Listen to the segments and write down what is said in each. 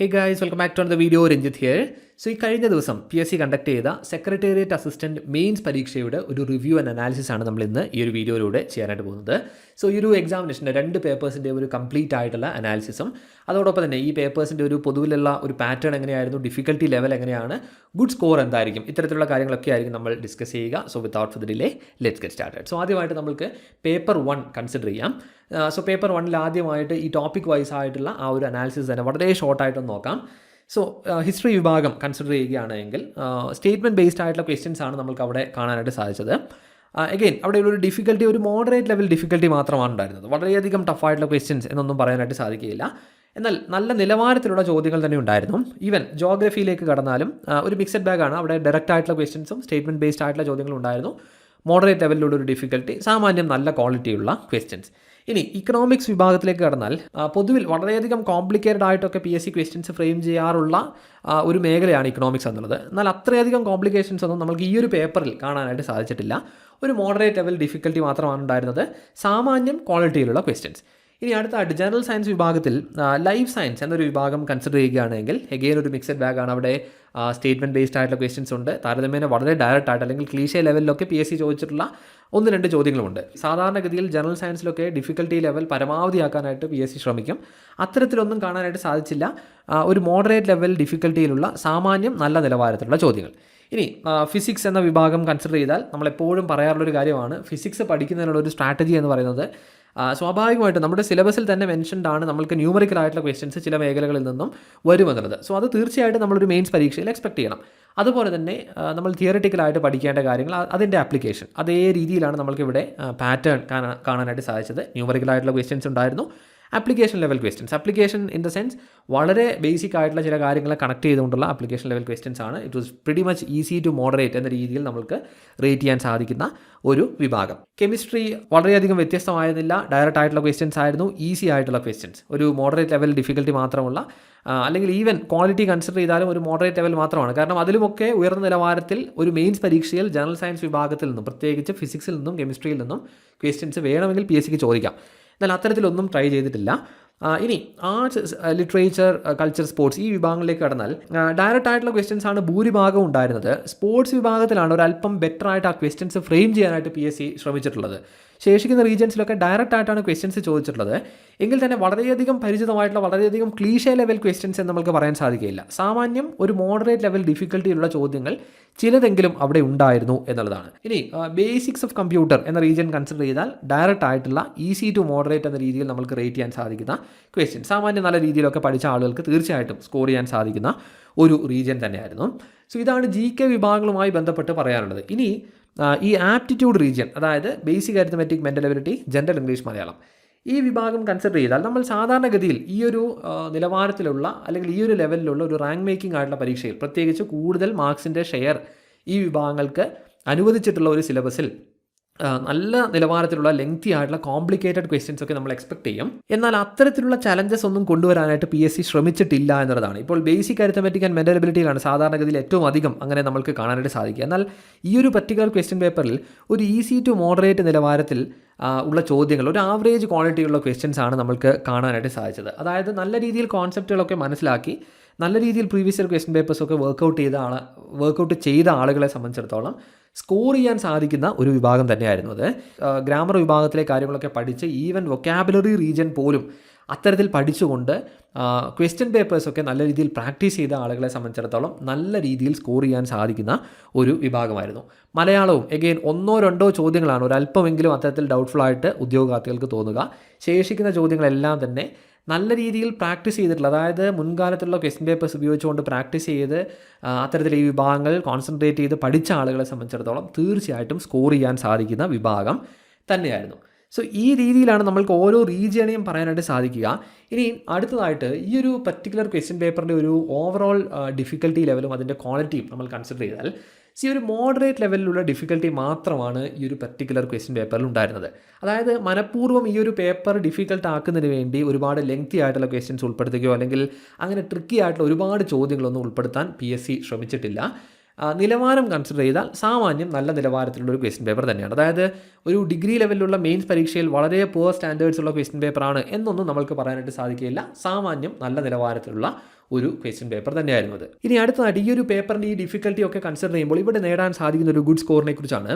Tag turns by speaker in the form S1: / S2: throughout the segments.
S1: Hey guys welcome back to the video Ranjith here so ഈ കഴിഞ്ഞ ദിവസം P S C conduct ചെയ്ത secretariat assistant mains പരീക്ഷയുടെ ഒരു റിവ്യൂ ആൻഡ് അനാലിസിസ് ആണ് നമ്മൾ ഇന്ന് ഈ ഒരു വീഡിയോയിലൂടെ ചെയ്യാനായിട്ട് പോകുന്നത്. സോ ഈ ഒരു എക്സാമിനേഷന്റെ രണ്ട് പേപ്പേഴ്സിന്റെ ഒരു കംപ്ലീറ്റ് ആയിട്ടുള്ള അനാലിസിസും അതോടൊപ്പം തന്നെ ഈ പേപ്പേഴ്സിന്റെ ഒരു പൊതുവിലുള്ള ഒരു പാറ്റേൺ എങ്ങനെയായിരുന്നു ഡിഫിക്കൽട്ടി ലെവൽ എങ്ങനെയാണ് ഗുഡ് സ്കോർ എന്തായിരിക്കും ഇത്തരത്തിലുള്ള കാര്യങ്ങളൊക്കെ ആയിരിക്കും നമ്മൾ ഡിസ്കസ് ചെയ്യുക. So without for delay let's get started so ആദ്യമായിട്ട് നമുക്ക് പേപ്പർ വൺ കൺസിഡർ ചെയ്യാം. സോ പേപ്പർ വണ്ണിൽ ആദ്യമായിട്ട് ഈ ടോപ്പിക് വൈസ് ആയിട്ടുള്ള ആ ഒരു അനാലിസിസ് തന്നെ വളരെ ഷോർട്ടായിട്ടൊന്ന് നോക്കാം. സോ ഹിസ്റ്ററി വിഭാഗം കൺസിഡർ ചെയ്യുകയാണെങ്കിൽ സ്റ്റേറ്റ്മെന്റ് ബേസ്ഡ് ആയിട്ടുള്ള ക്വസ്റ്റ്യൻസ് ആണ് നമുക്ക് അവിടെ കാണാനായിട്ട് സാധിച്ചത്. അഗെയിൻ അവിടെ ഒരു ഡിഫിക്കൽറ്റി ഒരു മോഡറേറ്റ് ലെവൽ ഡിഫിക്കൽറ്റി മാത്രമാണ് ഉണ്ടായിരുന്നത്. വളരെയധികം ടഫായിട്ടുള്ള ക്വസ്റ്റ്യൻസ് എന്നൊന്നും പറയാനായിട്ട് സാധിക്കുകയില്ല. എന്നാൽ നല്ല നിലവാരത്തിലുള്ള ചോദ്യങ്ങൾ തന്നെ ഉണ്ടായിരുന്നു. ഈവൻ ജോഗ്രഫിയിലേക്ക് കടന്നാലും ഒരു മിക്സഡ് ബാഗാണ് അവിടെ ഡയറക്റ്റ് ആയിട്ടുള്ള ക്വസ്റ്റ്യൻസും സ്റ്റേറ്റ്മെന്റ് ബേസ്ഡ് ആയിട്ടുള്ള ചോദ്യങ്ങളും ഉണ്ടായിരുന്നു. മോഡറേറ്റ് ലെവലിലുള്ള ഒരു ഡിഫിക്കൽറ്റി സാമാന്യം നല്ല ക്വാളിറ്റിയുള്ള ക്വസ്റ്റ്യൻസ് ഇനി ഇക്കണോമിക്സ് വിഭാഗത്തിലേക്ക് കടന്നാൽ പൊതുവിൽ വളരെയധികം കോംപ്ലിക്കേറ്റഡ് ആയിട്ടൊക്കെ P S C questions frame ചെയ്യാറുള്ള ഒരു മേഖലയാണ് ഇക്കണോമിക്സ് എന്നുള്ളത്. എന്നാൽ അത്രയധികം കോംപ്ലിക്കേഷൻസ് ഒന്നും നമുക്ക് ഈ ഒരു പേപ്പറിൽ കാണാനായിട്ട് സാധിച്ചിട്ടില്ല. ഒരു മോഡറേറ്റ് ലെവൽ ഡിഫിക്കൽട്ടി മാത്രമാണ് ഉണ്ടായിരുന്നത്. സാമാന്യം ക്വാളിറ്റിയിലുള്ള ക്വസ്റ്റ്യൻസ് ഇനി അടുത്തായിട്ട് ജനറൽ സയൻസ് വിഭാഗത്തിൽ ലൈഫ് സയൻസ് എന്നൊരു വിഭാഗം കൺസിഡർ ചെയ്യുകയാണെങ്കിൽ എഗെയിൻ ഒരു മിക്സഡ് ബാഗാണ് അവിടെ സ്റ്റേറ്റ്മെന്റ് ബേസ്ഡ് ആയിട്ടുള്ള ക്വസ്റ്റ്യൻസ് ഉണ്ട്. താരതമ്യേന വളരെ ഡയറക്റ്റ് ആയിട്ട് അല്ലെങ്കിൽ ക്ലീഷേ ലെവലിലൊക്കെ പി എസ് സി ചോദിച്ചിട്ടുള്ള ഒന്ന് രണ്ട് ചോദ്യങ്ങളുമുണ്ട്. സാധാരണഗതിയിൽ ജനറൽ സയൻസിലൊക്കെ ഡിഫിക്കൽട്ടി ലെവൽ പരമാവധിയാക്കാനായിട്ട് പി എസ് സി ശ്രമിക്കും. അത്തരത്തിലൊന്നും കാണാനായിട്ട് സാധിച്ചില്ല. ഒരു മോഡറേറ്റ് ലെവൽ ഡിഫിക്കൽട്ടിയിലുള്ള സാമാന്യം നല്ല നിലവാരത്തിലുള്ള ചോദ്യങ്ങൾ. ഇനി ഫിസിക്സ് എന്ന വിഭാഗം കൺസിഡർ ചെയ്താൽ നമ്മളെപ്പോഴും പറയാറുള്ളൊരു കാര്യമാണ്. ഫിസിക്സ് പഠിക്കുന്നതിനുള്ള ഒരു സ്ട്രാറ്റജി എന്ന് പറയുന്നത് സ്വാഭാവികമായിട്ടും നമ്മുടെ സിലബസിൽ തന്നെ മെൻഷൻഡ് ആണ് നമുക്ക് ന്യൂമറിക്കൽ ആയിട്ടുള്ള ക്വസ്റ്റ്യൻസ് ചില മേഖലകളിൽ നിന്നും വരുമെന്നുള്ളത്. സോ അത് തീർച്ചയായിട്ടും നമ്മളൊരു മെയിൻസ് പരീക്ഷയിൽ എക്സ്പെക്ട് ചെയ്യണം. അതുപോലെ തന്നെ നമ്മൾ തിയറിറ്റിക്കലായിട്ട് പഠിക്കേണ്ട കാര്യങ്ങൾ അതിന്റെ ആപ്ലിക്കേഷൻ അതേ രീതിയിലാണ് നമ്മൾക്കിവിടെ പാറ്റേൺ കാണാനായിട്ട് സാധിച്ചത്. ന്യൂമറിക്കലായിട്ടുള്ള ക്വസ്റ്റ്യൻസ് ഉണ്ടായിരുന്നു. Application level questions application in the sense വളരെ ബേസിക് ആയിട്ടുള്ള ചില കാര്യങ്ങളെ കണക്ട് ചെയ്തുകൊണ്ടുള്ള ആപ്ലിക്കേഷൻ ലെവൽ ക്വസ്റ്റ്യൻസ് ആണ്. It was pretty much easy to moderate എന്ന രീതിയിൽ നമുക്ക് റേറ്റ് ചെയ്യാൻ സാധിക്കുന്ന ഒരു വിഭാഗം. കെമിസ്ട്രി വളരെയധികം വ്യത്യസ്തമായിരുന്നില്ല. ഡയറക്റ്റ് ആയിട്ടുള്ള ക്വസ്റ്റ്യൻസ് ആയിരുന്നു. ഈസി ആയിട്ടുള്ള ക്വസ്റ്റ്യൻസ് ഒരു മോഡറേറ്റ് ലെവൽ ഡിഫിക്കൽട്ടി മാത്രമുള്ള അല്ലെങ്കിൽ ഈവൻ ക്വാളിറ്റി കൺസിഡർ ചെയ്താലും ഒരു മോഡറേറ്റ് ലെവൽ മാത്രമാണ്. കാരണം അതിലുമൊക്കെ ഉയർന്ന നിലവാരത്തിൽ ഒരു മെയിൻസ് പരീക്ഷയിൽ ജനറൽ സയൻസ് വിഭാഗത്തിൽ നിന്നും പ്രത്യേകിച്ച് ഫിസിക്സിൽ നിന്നും കെമിസ്ട്രിയിൽ നിന്നും ക്വസ്റ്റ്യൻസ് വേണമെങ്കിൽ പി എസ് സിക്ക് ചോദിക്കാം. എന്നാൽ അത്തരത്തിലൊന്നും ട്രൈ ചെയ്തിട്ടില്ല. ഇനി ആർട്സ് ലിറ്ററേച്ചർ കൾച്ചർ സ്പോർട്സ് ഈ വിഭാഗങ്ങളിലേക്ക് കടന്നാൽ ഡയറക്റ്റ് ആയിട്ടുള്ള ക്വസ്റ്റ്യൻസ് ആണ് ഭൂരിഭാഗം ഉണ്ടായിരുന്നത്. സ്പോർട്സ് വിഭാഗത്തിലാണ് ഒരു അല്പം ബെറ്റർ ആയിട്ട് ആ ക്വസ്റ്റ്യൻസ് ഫ്രെയിം ചെയ്യാനായിട്ട് പി എസ് സി ശ്രമിച്ചിട്ടുള്ളത്. ശേഷിക്കുന്ന റീജിയൻസിലൊക്കെ ഡയറക്റ്റ് ആയിട്ടാണ് ക്വസ്റ്റ്യൻസ് ചോദിച്ചിട്ടുള്ളത്. എങ്കിൽ തന്നെ വളരെയധികം പരിചിതമായിട്ടുള്ള വളരെയധികം ക്ലീഷേ ലെവൽ ക്വസ്റ്റ്യൻസ് എന്ന് നമുക്ക് പറയാൻ സാധിക്കില്ല സാമാന്യം ഒരു മോഡറേറ്റ് ലെവൽ ഡിഫിക്കൽട്ടിയുള്ള ചോദ്യങ്ങൾ ചിലതെങ്കിലും അവിടെ ഉണ്ടായിരുന്നു എന്നുള്ളതാണ്. ഇനി ബേസിക്സ് ഓഫ് കമ്പ്യൂട്ടർ എന്ന റീജിയൻ കൺസിഡർ ചെയ്താൽ ഡയറക്റ്റ് ആയിട്ടുള്ള ഈസി ടു മോഡറേറ്റ് എന്ന രീതിയിൽ നമുക്ക് റേറ്റ് ചെയ്യാൻ സാധിക്കുന്ന ക്വസ്റ്റ്യൻ സാമാന്യം നല്ല രീതിയിലൊക്കെ പഠിച്ച ആളുകൾക്ക് തീർച്ചയായിട്ടും സ്കോർ ചെയ്യാൻ സാധിക്കുന്ന ഒരു റീജിയൻ തന്നെയായിരുന്നു. സോ ഇതാണ് ജി കെ വിഭാഗങ്ങളുമായി ബന്ധപ്പെട്ട് പറയാനുള്ളത്. ഇനി ഈ ആപ്റ്റിറ്റ്യൂഡ് റീജിയൻ അതായത് basic arithmetic mental ability general English Malayalam ഈ വിഭാഗം കൺസിഡർ ചെയ്താൽ നമ്മൾ സാധാരണഗതിയിൽ ഈ ഒരു നിലവാരത്തിലുള്ള അല്ലെങ്കിൽ ഈ ഒരു ലെവലിലുള്ള ഒരു റാങ്ക് മേക്കിംഗ് ആയിട്ടുള്ള പരീക്ഷയിൽ പ്രത്യേകിച്ച് കൂടുതൽ മാർക്സിന്റെ ഷെയർ ഈ വിഭാഗങ്ങൾക്ക് അനുവദിച്ചിട്ടുള്ള ഒരു സിലബസിൽ നല്ല നിലവാരത്തിലുള്ള ലെങ്തി ആയിട്ടുള്ള കോംപ്ലിക്കേറ്റഡ് ക്വസ്റ്റ്യൻസ് ഒക്കെ നമ്മൾ എക്സ്പെക്ട് ചെയ്യും. എന്നാൽ അത്തരത്തിലുള്ള ചലഞ്ചസ് ഒന്നും കൊണ്ടുവരാനായിട്ട് പി എസ് സി ശ്രമിച്ചിട്ടില്ല എന്നുള്ളതാണ്. ഇപ്പോൾ ബേസിക് അരിത്തമെറ്റിക് ആൻഡ് മെന്റൽ എബിലിറ്റിയിലാണ് സാധാരണഗതിയിൽ ഏറ്റവും അധികം അങ്ങനെ നമുക്ക് കാണാനായിട്ട് സാധിക്കുക. എന്നാൽ ഈ ഒരു പർട്ടിക്കുലർ ക്വസ്റ്റ്യൻ പേപ്പറിൽ ഒരു ഈസി ടു മോഡറേറ്റ് നിലവാരത്തിൽ ഉള്ള ചോദ്യങ്ങൾ ഒരു ആവറേജ് ക്വാളിറ്റിയുള്ള ക്വസ്റ്റ്യൻസ് ആണ് നമ്മൾക്ക് കാണാനായിട്ട് സാധിച്ചത്. അതായത് നല്ല രീതിയിൽ കോൺസെപ്റ്റുകളൊക്കെ മനസ്സിലാക്കി നല്ല രീതിയിൽ പ്രീവിയസ് ഇയർ ക്വസ്റ്റ്യൻ പേപ്പേഴ്സൊക്കെ വർക്കൗട്ട് ചെയ്ത ആളെ വർക്കൗട്ട് ചെയ്ത ആളുകളെ സംബന്ധിച്ചിടത്തോളം സ്കോർ ചെയ്യാൻ സാധിക്കുന്ന ഒരു വിഭാഗം തന്നെയായിരുന്നു അത്. ഗ്രാമർ വിഭാഗത്തിലെ കാര്യങ്ങളൊക്കെ പഠിച്ച് ഈവൻ വൊക്കാബുലറി റീജിയൻ പോലും അത്തരത്തിൽ പഠിച്ചുകൊണ്ട് ക്വസ്റ്റ്യൻ പേപ്പേഴ്സൊക്കെ നല്ല രീതിയിൽ പ്രാക്ടീസ് ചെയ്ത ആളുകളെ സംബന്ധിച്ചിടത്തോളം നല്ല രീതിയിൽ സ്കോർ ചെയ്യാൻ സാധിക്കുന്ന ഒരു വിഭാഗമായിരുന്നു. മലയാളവും എഗെയിൻ ഒന്നോ രണ്ടോ ചോദ്യങ്ങളാണ്. ഒരല്പമെങ്കിലും അത്തരത്തിൽ ഡൗട്ട്ഫുൾ ആയിട്ട് ഉദ്യോഗാർത്ഥികൾക്ക് തോന്നുക. ശേഷിക്കുന്ന ചോദ്യങ്ങളെല്ലാം തന്നെ നല്ല രീതിയിൽ പ്രാക്ടീസ് ചെയ്തിട്ടുള്ള അതായത് മുൻകാലത്തുള്ള ക്വസ്റ്റ്യൻ പേപ്പേഴ്സ് ഉപയോഗിച്ചുകൊണ്ട് പ്രാക്ടീസ് ചെയ്ത് അത്തരത്തിൽ ഈ വിഭാഗങ്ങൾ കോൺസെൻട്രേറ്റ് ചെയ്ത് പഠിച്ച ആളുകളെ സംബന്ധിച്ചിടത്തോളം തീർച്ചയായിട്ടും സ്കോർ ചെയ്യാൻ സാധിക്കുന്ന വിഭാഗം തന്നെയായിരുന്നു. സോ ഈ രീതിയിലാണ് നമ്മൾക്ക് ഓരോ റീജിയനെയും പറയാനായിട്ട് സാധിക്കുക. ഇനി അടുത്തതായിട്ട് ഈ ഒരു പർട്ടിക്കുലർ ക്വസ്റ്റ്യൻ പേപ്പറിന്റെ ഒരു ഓവറോൾ ഡിഫിക്കൽട്ടി ലെവലും അതിന്റെ ക്വാളിറ്റിയും നമ്മൾ കൺസിഡർ ചെയ്താൽ സി ഒരു മോഡറേറ്റ് ലെവലിലുള്ള ഡിഫിക്കൽട്ടി മാത്രമാണ് ഈ ഒരു പർട്ടിക്കുലർ ക്വസ്റ്റ്യൻ പേപ്പറിൽ ഉണ്ടായിരുന്നത്. അതായത് മനഃപൂർവം ഈ ഒരു പേപ്പർ ഡിഫിക്കൽട്ട് ആക്കുന്നതിന് വേണ്ടി ഒരുപാട് ലെങ്തി ആയിട്ടുള്ള ക്വസ്റ്റ്യൻസ് ഉൾപ്പെടുത്തുകയോ അല്ലെങ്കിൽ അങ്ങനെ ട്രിക്കി ആയിട്ടുള്ള ഒരുപാട് ചോദ്യങ്ങളൊന്നും ഉൾപ്പെടുത്താൻ പി എസ് സി ശ്രമിച്ചിട്ടില്ല. നിലവാരം കൺസിഡർ ചെയ്താൽ സാമാന്യം നല്ല നിലവാരത്തിലുള്ള ഒരു ക്വസ്റ്റ്യൻ പേപ്പർ തന്നെയാണ്. അതായത് ഒരു ഡിഗ്രി ലെവലിലുള്ള മെയിൻസ് പരീക്ഷയിൽ വളരെ പുവർ സ്റ്റാൻഡേർഡ്സ് ഉള്ള ക്വസ്റ്റ്യൻ പേപ്പറാണ് എന്നൊന്നും നമ്മൾക്ക് പറയാനായിട്ട് സാധിക്കില്ല സാമാന്യം നല്ല നിലവാരത്തിലുള്ള ഒരു ക്വസ്റ്റ്യൻ പേപ്പർ തന്നെയായിരുന്നു അത്. ഇനി അടുത്തതായിട്ട് ഈ ഒരു പേപ്പറിന്റെ ഈ ഡിഫിക്കൽട്ടി ഒക്കെ കൺസിഡർ ചെയ്യുമ്പോൾ ഇവിടെ നേടാൻ സാധിക്കുന്ന ഒരു ഗുഡ് സ്കോറിനെ കുറിച്ചാണ്.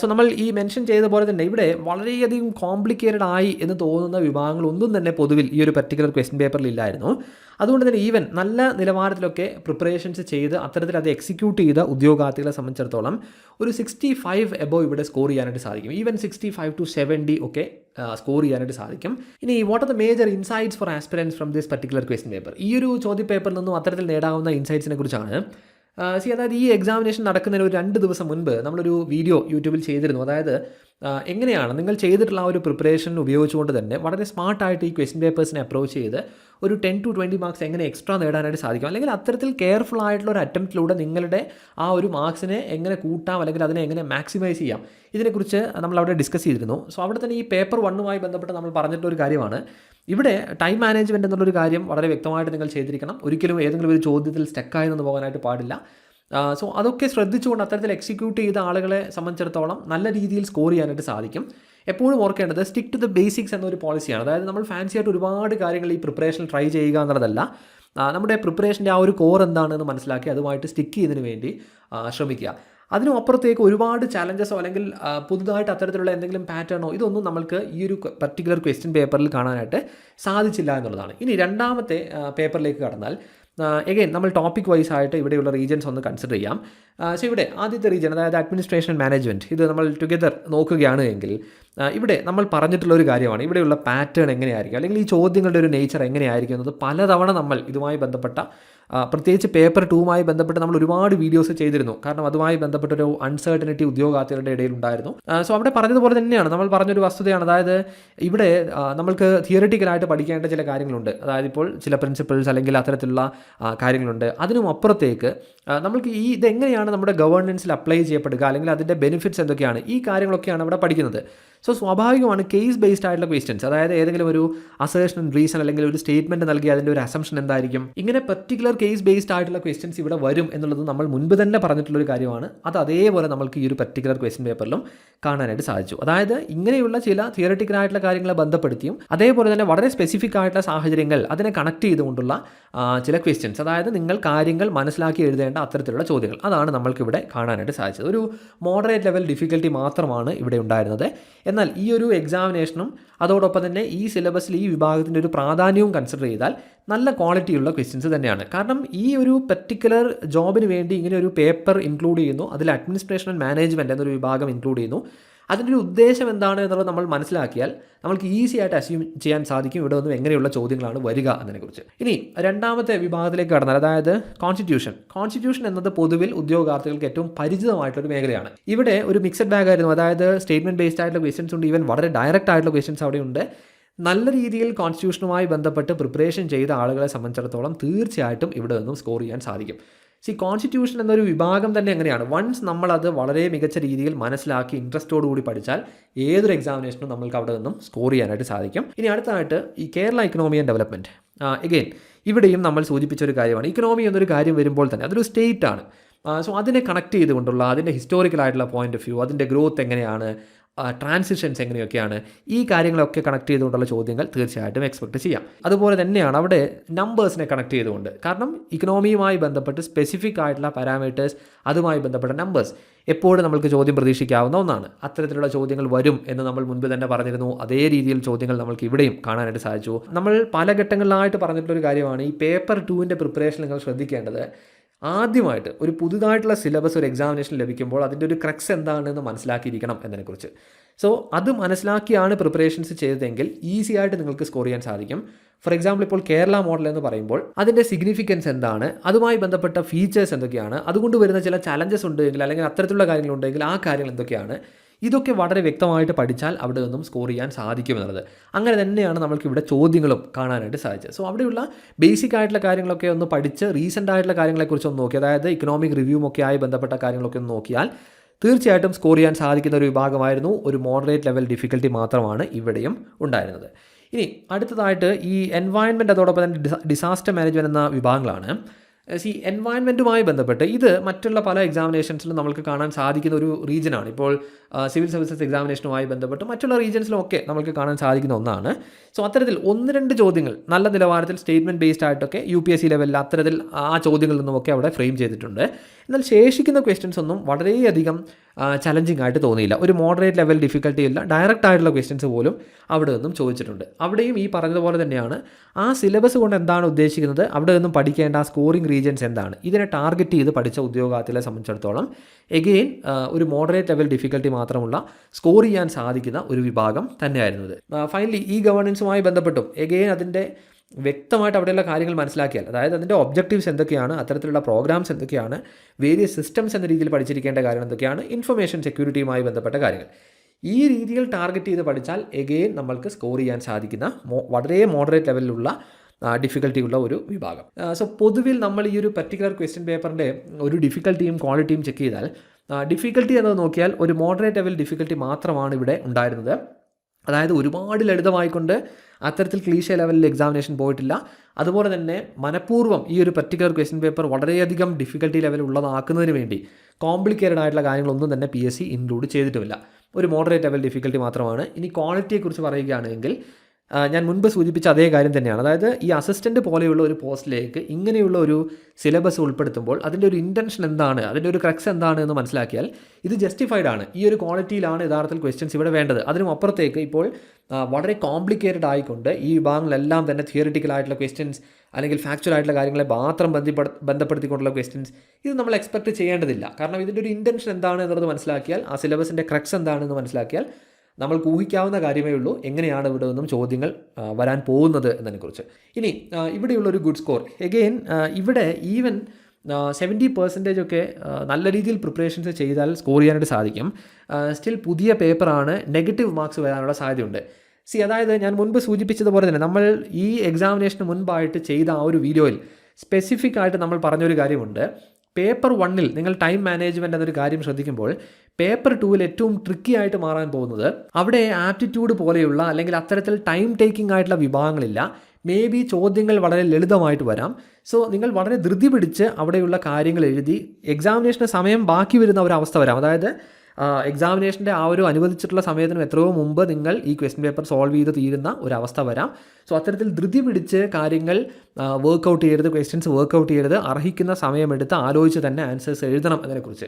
S1: സോ നമ്മൾ ഈ മെൻഷൻ ചെയ്ത പോലെ തന്നെ ഇവിടെ വളരെയധികം കോംപ്ലിക്കേറ്റഡ് ആയി എന്ന് തോന്നുന്ന വിഭാഗങ്ങളൊന്നും തന്നെ പൊതുവിൽ ഈ ഒരു പർട്ടിക്കുലർ ക്വസ്റ്റ്യൻ പേപ്പറിൽ ഇല്ലായിരുന്നു. അതുകൊണ്ട് തന്നെ ഈവൻ നല്ല നിലവാരത്തിലൊക്കെ പ്രിപ്പറേഷൻസ് ചെയ്ത് അത്തരത്തിൽ അത് എക്സിക്യൂട്ട് ചെയ്ത ഉദ്യോഗാർത്ഥികളെ സംബന്ധിച്ചിടത്തോളം ഒരു സിക്സ്റ്റി ഫൈവ് എബോവ് ഇവിടെ സ്കോർ ചെയ്യാനായിട്ട് സാധിക്കും. Even sixty five to seventy ഒക്കെ സ്കോർ ചെയ്യാനായിട്ട് സാധിക്കും. ഇനി what are the major insights for aspirants from this particular question paper ഈ ഒരു ചോദ്യ പേപ്പറിൽ നിന്നും അത്തരത്തിൽ നേടാവുന്ന ഇൻസൈറ്റ്സിനെ കുറിച്ചാണ്. സി അതായത് ഈ എക്സാമിനേഷൻ നടക്കുന്നതിന് ഒരു രണ്ട് ദിവസം മുൻപ് നമ്മളൊരു വീഡിയോ യൂട്യൂബിൽ ചെയ്തിരുന്നു. അതായത് എങ്ങനെയാണ് നിങ്ങൾ ചെയ്തിട്ടുള്ള ആ ഒരു പ്രിപ്പറേഷൻ ഉപയോഗിച്ചുകൊണ്ട് തന്നെ വളരെ സ്മാർട്ടായിട്ട് ഈ ക്വസ്റ്റ്യൻ പേപ്പേഴ്സിനെ അപ്രോച്ച് ചെയ്ത് ഒരു ടെൻ ടു ട്വന്റി മാർക്സ് എങ്ങനെ എക്സ്ട്രാ നേടാനായിട്ട് സാധിക്കും? അല്ലെങ്കിൽ അത്തരത്തിൽ കെയർഫുൾ ആയിട്ടുള്ള ഒരു അറ്റംപ്റ്റിലൂടെ നിങ്ങളുടെ ആ ഒരു മാർക്സിനെ എങ്ങനെ കൂട്ടാം? അല്ലെങ്കിൽ അതിനെ എങ്ങനെ മാക്സിമൈസ് ചെയ്യാം? ഇതിനെക്കുറിച്ച് നമ്മൾ അവിടെ ഡിസ്കസ് ചെയ്തിരുന്നു. സോ അവിടെ തന്നെ ഈ പേപ്പർ വണ്ണുമായി ബന്ധപ്പെട്ട് നമ്മൾ പറഞ്ഞിട്ടൊരു കാര്യമാണ്. ഇവിടെ ടൈം മാനേജ്മെന്റ് എന്നുള്ളൊരു കാര്യം വളരെ വ്യക്തമായിട്ട് നിങ്ങൾ ചെയ്തിരിക്കണം. ഒരിക്കലും ഏതെങ്കിലും ഒരു ചോദ്യത്തിൽ സ്റ്റക്കായി നിന്ന് പോകാനായിട്ട് പാടില്ല. സോ അതൊക്കെ ശ്രദ്ധിച്ചുകൊണ്ട് അത്തരത്തിൽ എക്സിക്യൂട്ട് ചെയ്ത ആളുകളെ സംബന്ധിച്ചിടത്തോളം നല്ല രീതിയിൽ സ്കോർ ചെയ്യാനായിട്ട് സാധിക്കും. എപ്പോഴും ഓർക്കേണ്ടത് സ്റ്റിക്ക് ടു ദ ബേസിക്സ് എന്നൊരു പോളിസിയാണ് അതായത് നമ്മൾ ഫാൻസി ആയിട്ട് ഒരുപാട് കാര്യങ്ങൾ ഈ പ്രിപ്പറേഷൻ ട്രൈ ചെയ്യുക എന്നുള്ളതല്ല. നമ്മുടെ പ്രിപ്പറേഷന്റെ ആ ഒരു കോർ എന്താണെന്ന് മനസ്സിലാക്കി അതുമായിട്ട് സ്റ്റിക്ക് ചെയ്യുന്നതിന് വേണ്ടി ശ്രമിക്കുക. അതിനും അപ്പുറത്തേക്ക് ഒരുപാട് ചാലഞ്ചസോ അല്ലെങ്കിൽ പുതുതായിട്ട് അത്തരത്തിലുള്ള എന്തെങ്കിലും പാറ്റേണോ ഇതൊന്നും നമ്മൾക്ക് ഈ ഒരു പർട്ടിക്കുലർ ക്വസ്റ്റ്യൻ പേപ്പറിൽ കാണാനായിട്ട് സാധിച്ചില്ല എന്നുള്ളതാണ്. ഇനി രണ്ടാമത്തെ പേപ്പറിലേക്ക് കടന്നാൽ എഗെയിൻ നമ്മൾ ടോപ്പിക് വൈസ് ആയിട്ട് ഇവിടെയുള്ള റീജൻസ് ഒന്ന് കൺസിഡർ ചെയ്യാം. സോ ഇവിടെ ആദ്യത്തെ റീജൻ അതായത് അഡ്മിനിസ്ട്രേഷൻ മാനേജ്മെന്റ് ഇത് നമ്മൾ ടുഗെദർ നോക്കുകയാണ് എങ്കിൽ ഇവിടെ നമ്മൾ പറഞ്ഞിട്ടുള്ള ഒരു കാര്യമാണ്. ഇവിടെയുള്ള പാറ്റേൺ എങ്ങനെയായിരിക്കും? അല്ലെങ്കിൽ ഈ ചോദ്യങ്ങളുടെ ഒരു നേച്ചർ എങ്ങനെയായിരിക്കും എന്നത് പലതവണ നമ്മൾ ഇതുമായി ബന്ധപ്പെട്ട പ്രത്യേകിച്ച് പേപ്പർ ടൂമായി ബന്ധപ്പെട്ട് നമ്മൾ ഒരുപാട് വീഡിയോസ് ചെയ്തിരുന്നു. കാരണം അതുമായി ബന്ധപ്പെട്ട ഒരു അൺസർട്ടനിറ്റി ഉദ്യോഗാർത്ഥികളുടെ ഇടയിൽ ഉണ്ടായിരുന്നു. സോ അവിടെ പറഞ്ഞതുപോലെ തന്നെയാണ്. നമ്മൾ പറഞ്ഞൊരു വസ്തുതയാണ്. അതായത് ഇവിടെ നമ്മൾക്ക് തിയറിറ്റിക്കലായിട്ട് പഠിക്കേണ്ട ചില കാര്യങ്ങളുണ്ട്. അതായത് ഇപ്പോൾ ചില പ്രിൻസിപ്പിൾസ് അല്ലെങ്കിൽ അത്തരത്തിലുള്ള കാര്യങ്ങളുണ്ട്. അതിനും അപ്പുറത്തേക്ക് നമ്മൾക്ക് ഈ ഇതെങ്ങനെയാണ് നമ്മുടെ ഗവേണൻസിൽ അപ്ലൈ ചെയ്യപ്പെടുക? അല്ലെങ്കിൽ അതിന്റെ ബെനിഫിറ്റ്സ് എന്തൊക്കെയാണ്? ഈ കാര്യങ്ങളൊക്കെയാണ് അവിടെ പഠിക്കുന്നത്. സോ സ്വാഭാവികമാണ് കേസ് ബേസ്ഡ് ആയിട്ടുള്ള ക്വസ്റ്റ്യൻസ് അതായത് ഏതെങ്കിലും ഒരു അസേഷൻ റീസൺ അല്ലെങ്കിൽ ഒരു സ്റ്റേറ്റ്മെന്റ് നൽകി അതിന്റെ ഒരു അസംഷൻ എന്തായിരിക്കും? ഇങ്ങനെ പർട്ടിക്കുലർ കേസ് ബേസ്ഡ് ആയിട്ടുള്ള ക്വസ്റ്റ്യൻസ് ഇവിടെ വരും എന്നുള്ളത് നമ്മൾ മുൻപ് തന്നെ പറഞ്ഞിട്ടുള്ള ഒരു കാര്യമാണ്. അത് അതേപോലെ നമ്മൾക്ക് ഈ ഒരു പർട്ടിക്കുലർ ക്വസ്റ്റ്യൻ പേപ്പറിലും കാണാനായിട്ട് സാധിച്ചു. അതായത് ഇങ്ങനെയുള്ള ചില തിയറട്ടിക്കൽ ആയിട്ടുള്ള കാര്യങ്ങളെ ബന്ധപ്പെടുത്തിയും അതേപോലെ തന്നെ വളരെ സ്പെസിഫിക് ആയിട്ടുള്ള സാഹചര്യങ്ങൾ അതിനെ കണക്ട് ചെയ്തുകൊണ്ടുള്ള ചില ക്വസ്റ്റ്യൻസ് അതായത് നിങ്ങൾ കാര്യങ്ങൾ മനസ്സിലാക്കി എഴുതേണ്ട അത്തരത്തിലുള്ള ചോദ്യങ്ങൾ. അതാണ് നമ്മൾക്ക് ഇവിടെ കാണാനായിട്ട് സാധിച്ചത്. ഒരു മോഡറേറ്റ് ലെവൽ ഡിഫിക്കൽട്ടി മാത്രമാണ് ഇവിടെ ഉണ്ടായിരുന്നത്. എന്നാൽ ഈ ഒരു എക്സാമിനേഷനും അതോടൊപ്പം തന്നെ ഈ സിലബസിൽ ഈ വിഭാഗത്തിന്റെ ഒരു പ്രാധാന്യവും കൺസിഡർ ചെയ്താൽ നല്ല ക്വാളിറ്റിയുള്ള ക്വസ്റ്റ്യൻസ് തന്നെയാണ്. കാരണം ഈ ഒരു പർട്ടിക്കുലർ ജോബിന് വേണ്ടി ഇങ്ങനെ ഒരു പേപ്പർ ഇൻക്ലൂഡ് ചെയ്യുന്നു അതിൽ അഡ്മിനിസ്ട്രേഷൻ ആൻഡ് മാനേജ്മെന്റ് എന്നൊരു വിഭാഗം ഇൻക്ലൂഡ് ചെയ്യുന്നു. അതിന്റെ ഒരു ഉദ്ദേശം എന്താണ് എന്നുള്ളത് നമ്മൾ മനസ്സിലാക്കിയാൽ നമുക്ക് ഈസി ആയിട്ട് അസ്യൂം ചെയ്യാൻ സാധിക്കും ഇവിടെ നിന്നും എങ്ങനെയുള്ള ചോദ്യങ്ങളാണ് വരിക എന്നതിനെക്കുറിച്ച്. ഇനി രണ്ടാമത്തെ വിഭാഗത്തിലേക്ക് കടന്നാൽ അതായത് കോൺസ്റ്റിറ്റ്യൂഷൻ കോൺസ്റ്റിറ്റ്യൂഷൻ എന്നത് പൊതുവിൽ ഉദ്യോഗാർത്ഥികൾക്ക് ഏറ്റവും പരിചിതമായിട്ടൊരു മേഖലയാണ്. ഇവിടെ ഒരു മിക്സഡ് ബാഗ് ആയിരുന്നു. അതായത് സ്റ്റേറ്റ്മെന്റ് ബേസ്ഡ് ആയിട്ടുള്ള ക്വസ്റ്റ്യൻസ് ഉണ്ട്. ഈവൻ വളരെ ഡയറക്റ്റ് ആയിട്ടുള്ള ക്വസ്റ്റ്യൻസ് അവിടെയുണ്ട് നല്ല രീതിയിൽ കോൺസ്റ്റിറ്റ്യൂഷനുമായി ബന്ധപ്പെട്ട് പ്രിപ്പറേഷൻ ചെയ്ത ആളുകളെ സംബന്ധിച്ചിടത്തോളം തീർച്ചയായിട്ടും ഇവിടെ നിന്നും സ്കോർ ചെയ്യാൻ സാധിക്കും. സി കോൺസ്റ്റിറ്റ്യൂഷൻ എന്നൊരു വിഭാഗം തന്നെ എങ്ങനെയാണ്? വൺസ് നമ്മളത് വളരെ മികച്ച രീതിയിൽ മനസ്സിലാക്കി ഇൻട്രസ്റ്റോട് കൂടി പഠിച്ചാൽ ഏതൊരു എക്സാമിനേഷനും നമ്മൾക്ക് അവിടെ നിന്നും സ്കോർ ചെയ്യാനായിട്ട് സാധിക്കും. ഇനി അടുത്തതായിട്ട് ഈ Kerala economy and development again ഇവിടെയും നമ്മൾ സൂചിപ്പിച്ച ഒരു കാര്യമാണ്. ഇക്കണോമി എന്നൊരു കാര്യം വരുമ്പോൾ തന്നെ അതൊരു സ്റ്റേറ്റ് ആണ്. സോ അതിനെ കണക്ട് ചെയ്തുകൊണ്ടുള്ള അതിന്റെ ഹിസ്റ്റോറിക്കൽ ആയിട്ടുള്ള പോയിന്റ് ഓഫ് വ്യൂ അതിന്റെ ഗ്രോത്ത് എങ്ങനെയാണ് ട്രാൻസിഷൻസ് എങ്ങനെയൊക്കെയാണ് ഈ കാര്യങ്ങളൊക്കെ കണക്ട് ചെയ്തുകൊണ്ടുള്ള ചോദ്യങ്ങൾ തീർച്ചയായിട്ടും എക്സ്പെക്ട് ചെയ്യാം. അതുപോലെ തന്നെയാണ് അവിടെ നമ്പേഴ്സിനെ കണക്ട് ചെയ്തുകൊണ്ട്. കാരണം ഇക്കണോമിയുമായി ബന്ധപ്പെട്ട് സ്പെസിഫിക് ആയിട്ടുള്ള പാരാമീറ്റേഴ്സ് അതുമായി ബന്ധപ്പെട്ട നമ്പേഴ്സ് എപ്പോഴും നമുക്ക് ചോദ്യം പ്രതീക്ഷിക്കാവുന്ന ഒന്നാണ്. അത്തരത്തിലുള്ള ചോദ്യങ്ങൾ വരും എന്ന് നമ്മൾ മുൻപ് തന്നെ പറഞ്ഞിരുന്നു. അതേ രീതിയിൽ ചോദ്യങ്ങൾ നമുക്ക് ഇവിടെയും കാണാനായിട്ട് സാധിച്ചു. നമ്മൾ പല ഘട്ടങ്ങളിലായിട്ട് പറഞ്ഞിട്ടുള്ള ഒരു കാര്യമാണ് ഈ പേപ്പർ ടുവിന്റെ പ്രിപ്പറേഷൻ നിങ്ങൾ ശ്രദ്ധിക്കേണ്ടത്. ആദ്യമായിട്ട് ഒരു പുതുതായിട്ടുള്ള സിലബസ് ഒരു എക്സാമിനേഷൻ ലഭിക്കുമ്പോൾ അതിന്റെ ഒരു ക്രക്സ് എന്താണെന്ന് മനസ്സിലാക്കിയിരിക്കണം എന്നതിനെക്കുറിച്ച്. സോ അത് മനസ്സിലാക്കിയാണ് പ്രിപ്പറേഷൻസ് ചെയ്തതെങ്കിൽ ഈസി ആയിട്ട് നിങ്ങൾക്ക് സ്കോർ ചെയ്യാൻ സാധിക്കും. ഫോർ എക്സാമ്പിൾ ഇപ്പോൾ കേരള മോഡൽ എന്ന് പറയുമ്പോൾ അതിന്റെ സിഗ്നിഫിക്കൻസ് എന്താണ്? അതുമായി ബന്ധപ്പെട്ട ഫീച്ചേഴ്സ് എന്തൊക്കെയാണ്? അതുകൊണ്ട് വരുന്ന ചില ചലഞ്ചസ് ഉണ്ടെങ്കിൽ അല്ലെങ്കിൽ അത്തരത്തിലുള്ള കാര്യങ്ങളുണ്ടെങ്കിൽ ആ കാര്യങ്ങൾ എന്തൊക്കെയാണ്? ഇതൊക്കെ വളരെ വ്യക്തമായിട്ട് പഠിച്ചാൽ അവിടെ നിന്നും സ്കോർ ചെയ്യാൻ സാധിക്കും എന്നുള്ളത്. അങ്ങനെ തന്നെയാണ് നമ്മൾക്ക് ഇവിടെ ചോദ്യങ്ങളും കാണാനായിട്ട് സാധിച്ചത്. സോ അവിടെയുള്ള ബേസിക് ആയിട്ടുള്ള കാര്യങ്ങളൊക്കെ ഒന്ന് പഠിച്ച് റീസെന്റ് ആയിട്ടുള്ള കാര്യങ്ങളെക്കുറിച്ച് ഒന്ന് നോക്കി അതായത് ഇക്കണോമിക് റിവ്യൂമൊക്കെ ആയി ബന്ധപ്പെട്ട കാര്യങ്ങളൊക്കെ ഒന്ന് നോക്കിയാൽ തീർച്ചയായിട്ടും സ്കോർ ചെയ്യാൻ സാധിക്കുന്ന ഒരു വിഭാഗമായിരുന്നു. ഒരു മോഡറേറ്റ് ലെവൽ ഡിഫിക്കൽറ്റി മാത്രമാണ് ഇവിടെയും ഉണ്ടായിരുന്നത്. ഇനി അടുത്തതായിട്ട് ഈ എൻവയൺമെന്റ് അതോടൊപ്പം തന്നെ ഡിസാസ്റ്റർ മാനേജ്മെന്റ് എന്ന വിഭാഗങ്ങളാണ്. സി എൻവയൺമെന്റുമായി ബന്ധപ്പെട്ട് ഇത് മറ്റുള്ള പല എക്സാമിനേഷൻസിലും നമുക്ക് കാണാൻ സാധിക്കുന്ന ഒരു റീജിയനാണ് ഇപ്പോൾ സിവിൽ സർവീസസ് എക്സാമിനേഷനുമായി ബന്ധപ്പെട്ട് മറ്റുള്ള റീജിയൻസിലും ഒക്കെ നമുക്ക് കാണാൻ സാധിക്കുന്ന ഒന്നാണ്. സോ അത്തരത്തിൽ ഒന്ന് രണ്ട് ചോദ്യങ്ങൾ നല്ല നിലവാരത്തിൽ സ്റ്റേറ്റ്മെന്റ് ബേസ്ഡ് ആയിട്ടൊക്കെ യു പി എസ് സി ലെവലിൽ അത്തരത്തിൽ ആ ചോദ്യങ്ങളിൽ നിന്നുമൊക്കെ അവിടെ ഫ്രെയിം ചെയ്തിട്ടുണ്ട്. എന്നാൽ ശേഷിക്കുന്ന ക്വസ്റ്റ്യൻസ് ഒന്നും വളരെയധികം ചലഞ്ചിങ് ആയിട്ട് തോന്നിയില്ല. ഒരു മോഡറേറ്റ് ലെവൽ ഡിഫിക്കൽട്ടി ഇല്ല. ഡയറക്റ്റ് ആയിട്ടുള്ള ക്വസ്റ്റ്യൻസ് പോലും അവിടെ നിന്നും ചോദിച്ചിട്ടുണ്ട്. അവിടെയും ഈ പറഞ്ഞതുപോലെ തന്നെയാണ്. ആ സിലബസ് കൊണ്ട് എന്താണ് ഉദ്ദേശിക്കുന്നത്? അവിടെ നിന്നും പഠിക്കേണ്ട സ്കോറിംഗ് റീജിയൻസ് എന്താണ്? ഇതിനെ ടാർഗറ്റ് ചെയ്ത് പഠിച്ച ഉദ്യോഗാർത്ഥികളെ സംബന്ധിച്ചിടത്തോളം എഗെയിൻ ഒരു മോഡറേറ്റ് ലെവൽ ഡിഫിക്കൽട്ടി മാത്രമുള്ള സ്കോർ ചെയ്യാൻ സാധിക്കുന്ന ഒരു വിഭാഗം തന്നെയായിരുന്നു ഫൈനലി ഈ ഗവേണൻസുമായി ബന്ധപ്പെട്ടും എഗെയിൻ അതിന്റെ വ്യക്തമായിട്ട് അവിടെയുള്ള കാര്യങ്ങൾ മനസ്സിലാക്കിയാൽ അതായത് അതിന്റെ ഒബ്ജക്റ്റീവ്സ് എന്തൊക്കെയാണ് അത്തരത്തിലുള്ള പ്രോഗ്രാംസ് എന്തൊക്കെയാണ് വേരിയസ് സിസ്റ്റംസ് എന്ന രീതിയിൽ പഠിച്ചിരിക്കേണ്ട കാര്യങ്ങൾ എന്തൊക്കെയാണ് ഇൻഫർമേഷൻ സെക്യൂരിറ്റിയുമായി ബന്ധപ്പെട്ട കാര്യങ്ങൾ. ഈ രീതികൾ ടാർഗറ്റ് ചെയ്ത് പഠിച്ചാൽ എഗെയിൻ നമ്മൾക്ക് സ്കോർ ചെയ്യാൻ സാധിക്കുന്ന വളരെ മോഡറേറ്റ് ലെവലിലുള്ള ഡിഫിക്കൽട്ടി ഉള്ള ഒരു വിഭാഗം. സോ പൊതുവിൽ നമ്മൾ ഈ ഒരു പർട്ടിക്കുലർ ക്വസ്റ്റ്യൻ പേപ്പറിന്റെ ഒരു ഡിഫിക്കൽട്ടിയും ക്വാളിറ്റിയും ചെക്ക് ചെയ്താൽ ഡിഫിക്കൽട്ടി എന്നത് നോക്കിയാൽ ഒരു മോഡറേറ്റ് ലെവൽ ഡിഫിക്കൽട്ടി മാത്രമാണ് ഇവിടെ ഉണ്ടായിരുന്നത്. അതായത് ഒരുപാട് ലളിതമായിക്കൊണ്ട് അത്തരത്തിൽ ക്ലീഷ ലെവലിൽ എക്സാമിനേഷൻ പോയിട്ടില്ല. അതുപോലെ തന്നെ മനഃപൂർവം ഈ ഒരു പർട്ടിക്കുലർ ക്വസ്റ്റ്യൻ പേപ്പർ വളരെയധികം ഡിഫിക്കൽട്ടി ലെവൽ ഉള്ളതാക്കുന്നതിന് വേണ്ടി കോംപ്ലിക്കേറ്റഡ് ആയിട്ടുള്ള കാര്യങ്ങളൊന്നും തന്നെ പി എസ് സി ഇൻക്ലൂഡ് ചെയ്തിട്ടുമില്ല. ഒരു മോഡറേറ്റ് ലെവൽ ഡിഫിക്കൽട്ടി മാത്രമാണ്. ഇനി ക്വാളിറ്റിയെക്കുറിച്ച് പറയുകയാണെങ്കിൽ ഞാൻ മുൻപ് സൂചിപ്പിച്ച അതേ കാര്യം തന്നെയാണ്. അതായത് ഈ അസിസ്റ്റന്റ് പോലെയുള്ള ഒരു പോസ്റ്റിലേക്ക് ഇങ്ങനെയുള്ള ഒരു സിലബസ് ഉൾപ്പെടുത്തുമ്പോൾ അതിന്റെ ഒരു ഇന്റൻഷൻ എന്താണ് അതിന്റെ ഒരു ക്രക്സ് എന്താണ് എന്ന് മനസ്സിലാക്കിയാൽ ഇത് ജസ്റ്റിഫൈഡ് ആണ്. ഈ ഒരു ക്വാളിറ്റിയിലാണ് യഥാർത്ഥത്തിൽ ക്വസ്റ്റ്യൻസ് ഇവിടെ വേണ്ടത്. അതിനും അപ്പുറത്തേക്ക് ഇപ്പോൾ വളരെ കോംപ്ലിക്കേറ്റഡ് ആയിക്കൊണ്ട് ഈ വിഭാഗങ്ങളെല്ലാം തന്നെ തിയറിറ്റിക്കൽ ആയിട്ടുള്ള ക്വസ്റ്റ്യൻസ് അല്ലെങ്കിൽ ഫാക്ച്വൽ ആയിട്ടുള്ള കാര്യങ്ങളെ മാത്രം ബന്ധപ്പെടു ബന്ധപ്പെടുത്തിക്കൊണ്ടുള്ള ക്വസ്റ്റ്യൻസ് ഇത് നമ്മൾ എക്സ്പെക്ട് ചെയ്യേണ്ടതില്ല. കാരണം ഇതിന്റെ ഒരു ഇന്റൻഷൻ എന്താണ് എന്നുള്ളത് മനസ്സിലാക്കിയാൽ ആ സിലബസിന്റെ ക്രക്സ് എന്താണെന്ന് മനസ്സിലാക്കിയാൽ നമ്മൾക്ക് ഊഹിക്കാവുന്ന കാര്യമേ ഉള്ളൂ. എങ്ങനെയാണ് ഇവിടെ നിന്നും ചോദ്യങ്ങൾ വരാൻ പോകുന്നത് എന്നതിനെക്കുറിച്ച്. ഇനി ഇവിടെയുള്ളൊരു ഗുഡ് സ്കോർ എഗെയിൻ ഇവിടെ ഈവൻ സെവന്റി പെർസെന്റേജ് ഒക്കെ നല്ല രീതിയിൽ പ്രിപ്പറേഷൻസ് ചെയ്താൽ സ്കോർ ചെയ്യാനായിട്ട് സാധിക്കും. സ്റ്റിൽ പുതിയ പേപ്പറാണ് നെഗറ്റീവ് മാർക്സ് വരാനുള്ള സാധ്യതയുണ്ട്. സി അതായത് ഞാൻ മുൻപ് സൂചിപ്പിച്ചതുപോലെ തന്നെ നമ്മൾ ഈ എക്സാമിനേഷന് മുൻപായിട്ട് ചെയ്ത ആ ഒരു വീഡിയോയിൽ സ്പെസിഫിക് ആയിട്ട് നമ്മൾ പറഞ്ഞൊരു കാര്യമുണ്ട്. പേപ്പർ വണ്ണിൽ നിങ്ങൾ ടൈം മാനേജ്മെന്റ് എന്നൊരു കാര്യം ശ്രദ്ധിക്കുമ്പോൾ പേപ്പർ ടൂവിൽ ഏറ്റവും ട്രിക്കി ആയിട്ട് മാറാൻ പോകുന്നത് അവിടെ ആപ്റ്റിറ്റ്യൂഡ് പോലെയുള്ള അല്ലെങ്കിൽ അത്തരത്തിൽ ടൈം ടേക്കിംഗ് ആയിട്ടുള്ള വിഭാഗങ്ങളില്ല. മേ ബി ചോദ്യങ്ങൾ വളരെ ലളിതമായിട്ട് വരാം. സോ നിങ്ങൾ വളരെ ധൃതി പിടിച്ച് അവിടെയുള്ള കാര്യങ്ങൾ എഴുതി എക്സാമിനേഷന് സമയം ബാക്കി വരുന്ന ഒരവസ്ഥ വരാം. അതായത് എക്സാമിനേഷന്റെ ആ ഒരു അനുവദിച്ചിട്ടുള്ള സമയത്തിനും എത്രയോ മുമ്പ് നിങ്ങൾ ഈ ക്വസ്റ്റ്യൻ പേപ്പർ സോൾവ് ചെയ്ത് തീരുന്ന ഒരവസ്ഥ വരാം. സോ അത്തരത്തിൽ ധൃതി പിടിച്ച് കാര്യങ്ങൾ വർക്ക് ഔട്ട് ചെയ്യരുത് ക്വസ്റ്റ്യൻസ് വർക്കൗട്ട് ചെയ്യരുത് അർഹിക്കുന്ന സമയമെടുത്ത് ആലോചിച്ച് തന്നെ ആൻസേഴ്സ് എഴുതണം എന്നതിനെക്കുറിച്ച്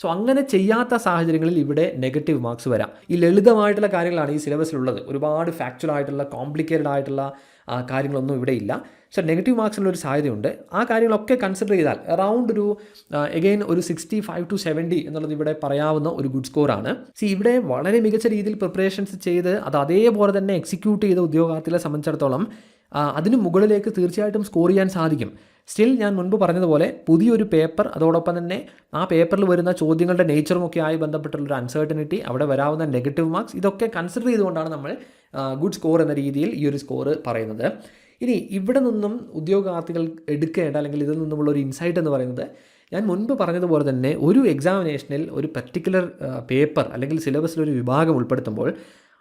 S1: സോ അങ്ങനെ ചെയ്യാത്ത സാഹചര്യങ്ങളിൽ ഇവിടെ നെഗറ്റീവ് മാർക്സ് വരാം. ഈ ലളിതമായിട്ടുള്ള കാര്യങ്ങളാണ് ഈ സിലബസിലുള്ളത് ഒരുപാട് ഫാക്ച്വൽ ആയിട്ടുള്ള കോംപ്ലിക്കേറ്റഡ് ആയിട്ടുള്ള കാര്യങ്ങളൊന്നും ഇവിടെ ഇല്ല. സോ നെഗറ്റീവ് മാർക്സിനുള്ള ഒരു സാധ്യതയുണ്ട്. ആ കാര്യങ്ങളൊക്കെ കൺസിഡർ ചെയ്താൽ അറൗണ്ട് ഒരു എഗെയിൻ ഒരു സിക്സ്റ്റി ഫൈവ് ടു സെവന്റി എന്നുള്ളത് ഇവിടെ പറയാവുന്ന ഒരു ഗുഡ് സ്കോറാണ് സി ഇവിടെ വളരെ മികച്ച രീതിയിൽ പ്രിപ്പറേഷൻസ് ചെയ്ത് അത് അതേപോലെ തന്നെ എക്സിക്യൂട്ട് ചെയ്ത ഉദ്യോഗാർത്ഥികളെ സംബന്ധിച്ചിടത്തോളം അതിന് മുകളിലേക്ക് തീർച്ചയായിട്ടും സ്കോർ ചെയ്യാൻ സാധിക്കും. സ്റ്റിൽ ഞാൻ മുൻപ് പറഞ്ഞതുപോലെ പുതിയൊരു പേപ്പർ അതോടൊപ്പം തന്നെ ആ പേപ്പറിൽ വരുന്ന ചോദ്യങ്ങളുടെ നേച്ചറും ഒക്കെ ആയി ബന്ധപ്പെട്ടുള്ളൊരു അൺസർട്ടനിറ്റി അവിടെ വരാവുന്ന നെഗറ്റീവ് മാർക്സ് ഇതൊക്കെ കൺസിഡർ ചെയ്തുകൊണ്ടാണ് നമ്മൾ ഗുഡ് സ്കോർ എന്ന രീതിയിൽ ഈ ഒരു സ്കോർ പറയുന്നത്. ഇനി ഇവിടെ നിന്നും ഉദ്യോഗാർത്ഥികൾ എടുക്കേണ്ട അല്ലെങ്കിൽ ഇതിൽ നിന്നുമുള്ള ഒരു ഇൻസൈറ്റ് എന്ന് പറയുന്നത് ഞാൻ മുൻപ് പറഞ്ഞതുപോലെ തന്നെ ഒരു എക്സാമിനേഷനിൽ ഒരു പർട്ടിക്കുലർ പേപ്പർ അല്ലെങ്കിൽ സിലബസിൽ ഒരു വിഭാഗം ഉൾപ്പെടുത്തുമ്പോൾ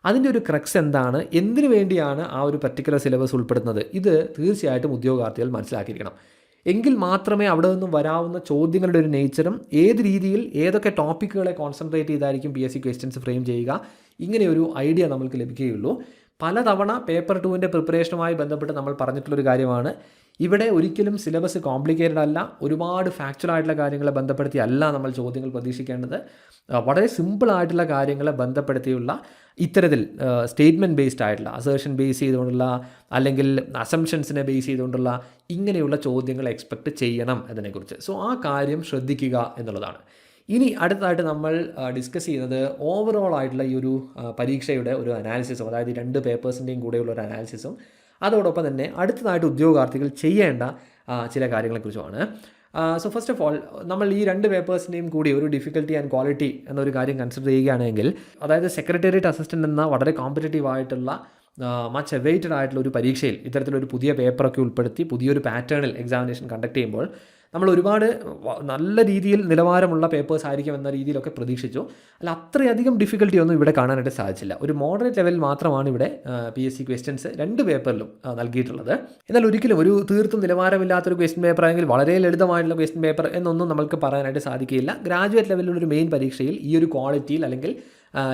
S1: അതിന്റെ ഒരു ക്രക്സ് എന്താണ്? എന്തിനു വേണ്ടിയാണ് ആ ഒരു പർട്ടിക്കുലർ സിലബസ് ഉൾപ്പെടുന്നത്? ഇത് തീർച്ചയായിട്ടും ഉദ്യോഗാർത്ഥികൾ മനസ്സിലാക്കിയിരിക്കണം. എങ്കിൽ മാത്രമേ അവിടെ നിന്നും വരാവുന്ന ചോദ്യങ്ങളുടെ ഒരു നേച്ചറും ഏത് രീതിയിൽ ഏതൊക്കെ ടോപ്പിക്കുകളെ concentrate ചെയ്തായിരിക്കും P S C questions frame ചെയ്യുക? ഇങ്ങനെയൊരു ഐഡിയ നമുക്ക് ലഭിക്കുകയുള്ളൂ. പലതവണ പേപ്പർ ടുവിന്റെ പ്രിപ്പറേഷനുമായി ബന്ധപ്പെട്ട് നമ്മൾ പറഞ്ഞിട്ടുള്ളൊരു കാര്യമാണ്. ഇവിടെ ഒരിക്കലും സിലബസ് കോംപ്ലിക്കേറ്റഡ് അല്ല. ഒരുപാട് ഫാക്ച്വൽ ആയിട്ടുള്ള കാര്യങ്ങളെ ബന്ധപ്പെടുത്തി അല്ല നമ്മൾ ചോദ്യങ്ങൾ പ്രതീക്ഷിക്കേണ്ടത്. വളരെ സിമ്പിൾ ആയിട്ടുള്ള കാര്യങ്ങളെ ബന്ധപ്പെടുത്തിയുള്ള ഇത്തരത്തിൽ സ്റ്റേറ്റ്മെന്റ് ബേസ്ഡ് ആയിട്ടുള്ള അസേർഷൻ ബേസ് ചെയ്തുകൊണ്ടുള്ള അല്ലെങ്കിൽ അസംഷൻസിനെ ബേസ് ചെയ്തുകൊണ്ടുള്ള ഇങ്ങനെയുള്ള ചോദ്യങ്ങൾ എക്സ്പെക്റ്റ് ചെയ്യണം എന്നതിനെക്കുറിച്ച്. സോ ആ കാര്യം ശ്രദ്ധിക്കുക എന്നുള്ളതാണ്. ഇനി അടുത്തതായിട്ട് നമ്മൾ ഡിസ്കസ് ചെയ്യുന്നത് ഓവറോൾ ആയിട്ടുള്ള ഈ ഒരു പരീക്ഷയുടെ ഒരു അനാലിസിസും അതായത് രണ്ട് പേപ്പേഴ്സിന്റെയും കൂടെയുള്ള ഒരു അനാലിസിസും അതോടൊപ്പം തന്നെ അടുത്തതായിട്ട് ഉദ്യോഗാർത്ഥികൾ ചെയ്യേണ്ട ചില കാര്യങ്ങളെക്കുറിച്ചുമാണ്. സോ ഫസ്റ്റ് ഓഫ് ഓൾ നമ്മൾ ഈ രണ്ട് പേപ്പേഴ്സിന്റെയും കൂടി ഒരു ഡിഫിക്കൽട്ടി ആൻഡ് ക്വാളിറ്റി എന്നൊരു കാര്യം കൺസിഡർ ചെയ്യുകയാണെങ്കിൽ അതായത് സെക്രട്ടേറിയറ്റ് അസിസ്റ്റന്റ് എന്ന വളരെ കോമ്പറ്റേറ്റീവ് ആയിട്ടുള്ള മച്ച് അവൈറ്റഡ് ആയിട്ടുള്ള ഒരു പരീക്ഷയിൽ ഇത്തരത്തിലൊരു പുതിയ പേപ്പറൊക്കെ ഉൾപ്പെടുത്തി പുതിയൊരു പാറ്റേണിൽ എക്സാമിനേഷൻ കണ്ടക്ട് ചെയ്യുമ്പോൾ നമ്മൾ ഒരുപാട് നല്ല രീതിയിൽ നിലവാരമുള്ള പേപ്പേഴ്സ് ആയിരിക്കും എന്ന രീതിയിലൊക്കെ പ്രതീക്ഷിച്ചു. അല്ല അത്രയധികം ഡിഫിക്കൽട്ടി ഒന്നും ഇവിടെ കാണാനായിട്ട് സാധിച്ചില്ല. ഒരു മോഡറേറ്റ് ലെവലിൽ മാത്രമാണ് ഇവിടെ പി എസ് സി ക്വസ്റ്റ്യൻസ് രണ്ട് പേപ്പറിലും നൽകിയിട്ടുള്ളത്. എന്നാൽ ഒരിക്കലും ഒരു തീർത്തും നിലവാരമില്ലാത്തൊരു ക്വസ്റ്റ്യൻ പേപ്പർ ആണെങ്കിൽ വളരെ ലളിതമായിട്ടുള്ള ക്വസ്റ്റ്യൻ പേപ്പർ എന്നൊന്നും നമുക്ക് പറയാനായിട്ട് സാധിക്കില്ല ഗ്രാജുവേറ്റ് ലെവലിലുള്ള ഒരു മെയിൻ പരീക്ഷയിൽ ഈ ഒരു ക്വാളിറ്റിയിൽ അല്ലെങ്കിൽ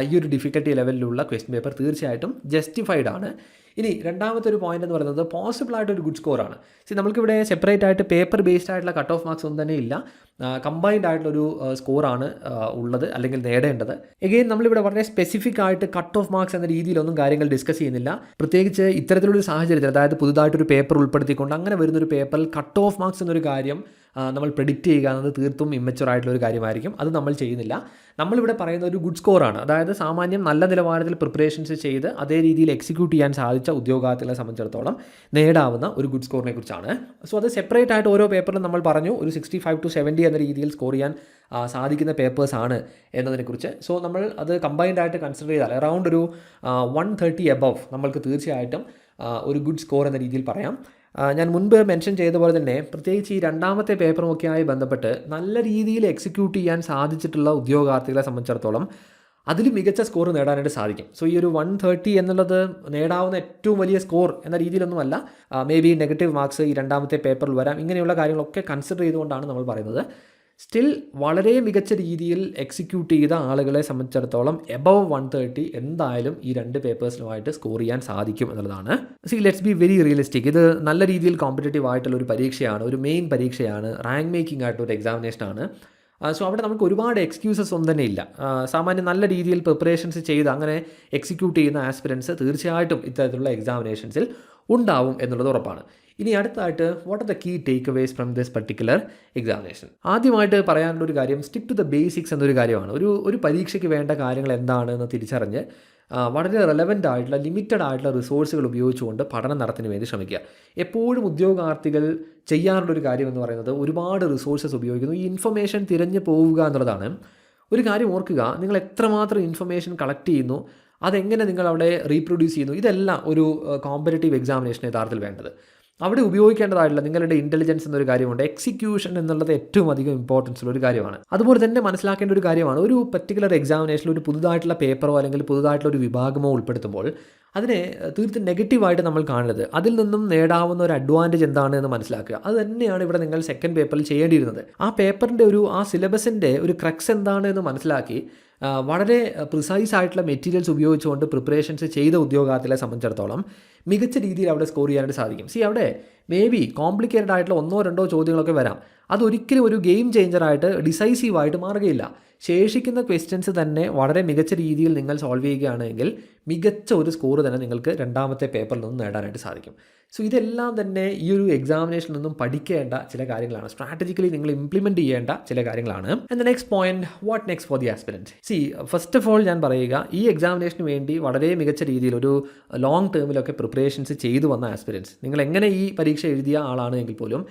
S1: ഈ ഒരു ഡിഫിക്കൽട്ടി ലെവലിലുള്ള ക്വസ്റ്റ്യൻ പേപ്പർ തീർച്ചയായിട്ടും ജസ്റ്റിഫൈഡ് ആണ്. ഇനി രണ്ടാമത്തെ ഒരു പോയിന്റ് എന്ന് പറയുന്നത് പോസിബിൾ ആയിട്ട് ഒരു ഗുഡ് സ്കോർ ആണ്. സി നമുക്കിവിടെ സെപ്പറേറ്റ് ആയിട്ട് പേപ്പർ ബേസ്ഡ് ആയിട്ടുള്ള കട്ട് ഓഫ് മാർക്സ് ഒന്നും തന്നെ ഇല്ല. കമ്പൈൻഡ് സ്കോർ ആണ് ഉള്ളത് അല്ലെങ്കിൽ നേടേണ്ടത്. എഗെയിൻ നമ്മളിവിടെ വളരെ സ്പെസിഫിക് ആയിട്ട് കട്ട് ഓഫ് മാർക്സ് എന്ന രീതിയിലൊന്നും കാര്യങ്ങൾ ഡിസ്കസ് ചെയ്യുന്നില്ല. പ്രത്യേകിച്ച് ഇത്തരത്തിലുള്ള സാഹചര്യത്തിൽ അതായത് പുതുതായിട്ടൊരു പേപ്പർ ഉൾപ്പെടുത്തിക്കൊണ്ട് അങ്ങനെ വരുന്നൊരു പേപ്പറിൽ കട്ട് ഓഫ് മാർക്സ് എന്നൊരു കാര്യം നമ്മൾ പ്രെഡിക്റ്റ് ചെയ്യുക എന്നത് തീർത്തും ഇമ്മച്ചുവർ ആയിട്ടുള്ള ഒരു കാര്യമായിരിക്കും. അത് നമ്മൾ ചെയ്യുന്നില്ല. നമ്മളിവിടെ പറയുന്ന ഒരു ഗുഡ് സ്കോറാണ് അതായത് സാമാന്യം നല്ല നിലവാരത്തിൽ പ്രിപ്പറേഷൻസ് ചെയ്ത് അതേ രീതിയിൽ എക്സിക്യൂട്ട് ചെയ്യാൻ സാധിച്ച ഉദ്യോഗാർത്ഥികളെ സംബന്ധിച്ചിടത്തോളം നേടാവുന്ന ഒരു ഗുഡ് സ്കോറിനെ കുറിച്ചാണ്. സോ അത് സെപ്പറേറ്റ് ആയിട്ട് ഓരോ പേപ്പറിലും നമ്മൾ പറഞ്ഞു ഒരു സിക്സ്റ്റി ഫൈവ് ടു സെവന്റി എന്ന രീതിയിൽ സ്കോർ ചെയ്യാൻ സാധിക്കുന്ന പേപ്പേഴ്സ് ആണ് എന്നതിനെക്കുറിച്ച് സോ നമ്മൾ അത് കമ്പൈൻഡ് ആയിട്ട് കൺസിഡർ ചെയ്താൽ അറൗണ്ട് ഒരു വൺ തേർട്ടി എബവ് നമ്മൾക്ക് തീർച്ചയായിട്ടും ഒരു ഗുഡ് സ്കോർ എന്ന രീതിയിൽ പറയാം. ഞാൻ മുൻപ് മെൻഷൻ ചെയ്ത പോലെ തന്നെ പ്രത്യേകിച്ച് ഈ രണ്ടാമത്തെ പേപ്പറുമൊക്കെയായി ബന്ധപ്പെട്ട് നല്ല രീതിയിൽ എക്സിക്യൂട്ട് ചെയ്യാൻ സാധിച്ചിട്ടുള്ള ഉദ്യോഗാർത്ഥികളെ സംബന്ധിച്ചിടത്തോളം അതിൽ മികച്ച സ്കോർ നേടാനായിട്ട് സാധിക്കും. സോ ഈ ഒരു വൺ തേർട്ടി എന്നുള്ളത് നേടാവുന്ന ഏറ്റവും വലിയ സ്കോർ എന്ന രീതിയിലൊന്നുമല്ല. മേ ബി നെഗറ്റീവ് മാർക്സ് ഈ രണ്ടാമത്തെ പേപ്പറിൽ വരാം. ഇങ്ങനെയുള്ള കാര്യങ്ങളൊക്കെ കൺസിഡർ ചെയ്തുകൊണ്ടാണ് നമ്മൾ പറയുന്നത്. സ്റ്റിൽ വളരെ മികച്ച രീതിയിൽ എക്സിക്യൂട്ട് ചെയ്ത ആളുകളെ സംബന്ധിച്ചിടത്തോളം എബവ് വൺ തേർട്ടി എന്തായാലും ഈ രണ്ട് പേപ്പേഴ്സിനുമായിട്ട് സ്കോർ ചെയ്യാൻ സാധിക്കും എന്നുള്ളതാണ്. See let's be very realistic ഇത് നല്ല രീതിയിൽ കോമ്പറ്റേറ്റീവ് ആയിട്ടുള്ള ഒരു പരീക്ഷയാണ് ഒരു മെയിൻ പരീക്ഷയാണ് റാങ്ക് മേക്കിംഗ് ആയിട്ടുള്ള ഒരു എക്സാമിനേഷനാണ് സോ അവിടെ നമുക്ക് ഒരുപാട് എക്സ്ക്യൂസസ് ഒന്നും തന്നെ ഇല്ല. സാമാന്യം നല്ല രീതിയിൽ പ്രിപ്പറേഷൻസ് ചെയ്ത് അങ്ങനെ എക്സിക്യൂട്ട് ചെയ്യുന്ന ആസ്പിരൻസ് തീർച്ചയായിട്ടും ഇത്തരത്തിലുള്ള എക്സാമിനേഷൻസിൽ ഉണ്ടാവും എന്നുള്ളത് ഉറപ്പാണ്. ഇനി അടുത്തായിട്ട് what are the key takeaways from this particular examination ആദ്യമായിട്ട് പറയാനുള്ള ഒരു കാര്യം സ്റ്റിക്ക് ടു ദ ബേസിക്സ് എന്നൊരു കാര്യമാണ്. ഒരു ഒരു പരീക്ഷയ്ക്ക് വേണ്ട കാര്യങ്ങൾ എന്താണെന്ന് തിരിച്ചറിഞ്ഞ് വളരെ റെലവന്റ് ആയിട്ടുള്ള ലിമിറ്റഡ് ആയിട്ടുള്ള റിസോഴ്സുകൾ ഉപയോഗിച്ചുകൊണ്ട് പഠനം നടത്തിന് വേണ്ടി ശ്രമിക്കുക. എപ്പോഴും ഉദ്യോഗാർത്ഥികൾ ചെയ്യാറുള്ള ഒരു കാര്യം എന്ന് പറയുന്നത് ഒരുപാട് റിസോഴ്സസ് ഉപയോഗിക്കുന്നു. ഈ ഇൻഫർമേഷൻ തിരഞ്ഞു പോവുക എന്നുള്ളതാണ്. ഒരു കാര്യം ഓർക്കുക നിങ്ങൾ എത്രമാത്രം ഇൻഫർമേഷൻ കളക്ട് ചെയ്യുന്നു അതെങ്ങനെ നിങ്ങൾ അവിടെ റീപ്രൊഡ്യൂസ് ചെയ്യുന്നു ഇതെല്ലാം ഒരു കോമ്പറ്റേറ്റീവ് എക്സാമിനേഷൻ യഥാർത്ഥത്തിൽ വേണ്ടത്. അവിടെ ഉപയോഗിക്കേണ്ടതായിട്ടുള്ള നിങ്ങളുടെ ഇന്റലിജൻസ് എന്നൊരു കാര്യമുണ്ട്. എക്സിക്യൂഷൻ എന്നുള്ളത് ഏറ്റവും അധികം ഇമ്പോർട്ടൻസ് ഉള്ള ഒരു കാര്യമാണ്. അതുപോലെ തന്നെ മനസ്സിലാക്കേണ്ട ഒരു കാര്യമാണ്. ഒരു പർട്ടിക്കുലർ എക്സാമിനേഷനിൽ ഒരു പുതുതായിട്ടുള്ള പേപ്പറോ അല്ലെങ്കിൽ പുതുതായിട്ടുള്ള ഒരു വിഭാഗമോ ഉൾപ്പെടുത്തുമ്പോൾ അതിനെ തീർത്തും നെഗറ്റീവായിട്ട് നമ്മൾ കാണരുത്. അതിൽ നിന്നും നേടാവുന്ന ഒരു അഡ്വാന്റേജ് എന്താണ് എന്ന് മനസ്സിലാക്കുക. അത് തന്നെയാണ് ഇവിടെ നിങ്ങൾ സെക്കൻഡ് പേപ്പറിൽ ചെയ്യേണ്ടിയിരുന്നത്. ആ പേപ്പറിന്റെ ഒരു ആ സിലബസിന്റെ ഒരു ക്രക്സ് എന്താണ് എന്ന് മനസ്സിലാക്കി വളരെ പ്രിസൈസ് ആയിട്ടുള്ള മെറ്റീരിയൽസ് ഉപയോഗിച്ചുകൊണ്ട് പ്രിപ്പറേഷൻസ് ചെയ്ത ഉദ്യോഗാർത്ഥികളെ സംബന്ധിച്ചിടത്തോളം മികച്ച രീതിയിൽ അവിടെ സ്കോർ ചെയ്യാനായിട്ട് സാധിക്കും. സി അവിടെ മേ ബി കോംപ്ലിക്കേറ്റഡ് ആയിട്ടുള്ള ഒന്നോ രണ്ടോ ചോദ്യങ്ങളൊക്കെ വരാം. അതൊരിക്കലും ഒരു ഗെയിം ചേഞ്ചറായിട്ട് ഡിസൈസീവായിട്ട് മാറുകയില്ല. ശേഷിക്കുന്ന ക്വസ്റ്റ്യൻസ് തന്നെ വളരെ മികച്ച രീതിയിൽ നിങ്ങൾ സോൾവ് ചെയ്യുകയാണെങ്കിൽ മികച്ച ഒരു സ്കോർ തന്നെ നിങ്ങൾക്ക് രണ്ടാമത്തെ പേപ്പറിൽ നിന്നും നേടാനായിട്ട് സാധിക്കും. സോ ഇതെല്ലാം തന്നെ ഈ ഒരു എക്സാമിനേഷനിൽ നിന്നും പഠിക്കേണ്ട ചില കാര്യങ്ങളാണ്. സ്ട്രാറ്റജിക്കലി നിങ്ങൾ ഇംപ്ലിമെന്റ് ചെയ്യേണ്ട ചില കാര്യങ്ങളാണ്. And next point what next for the aspirant see first of all ഞാൻ പറയുക ഈ എക്സാമിനേഷന് വേണ്ടി വളരെ മികച്ച രീതിയിൽ ഒരു ലോങ് ടേമിലൊക്കെ പ്രിപ്പറേഷൻസ് ചെയ്തു വന്ന ആസ്പിരൻസ് നിങ്ങൾ എങ്ങനെ ഈ പരീക്ഷ എഴുതിയ ആളാണ് എങ്കിൽ പോലും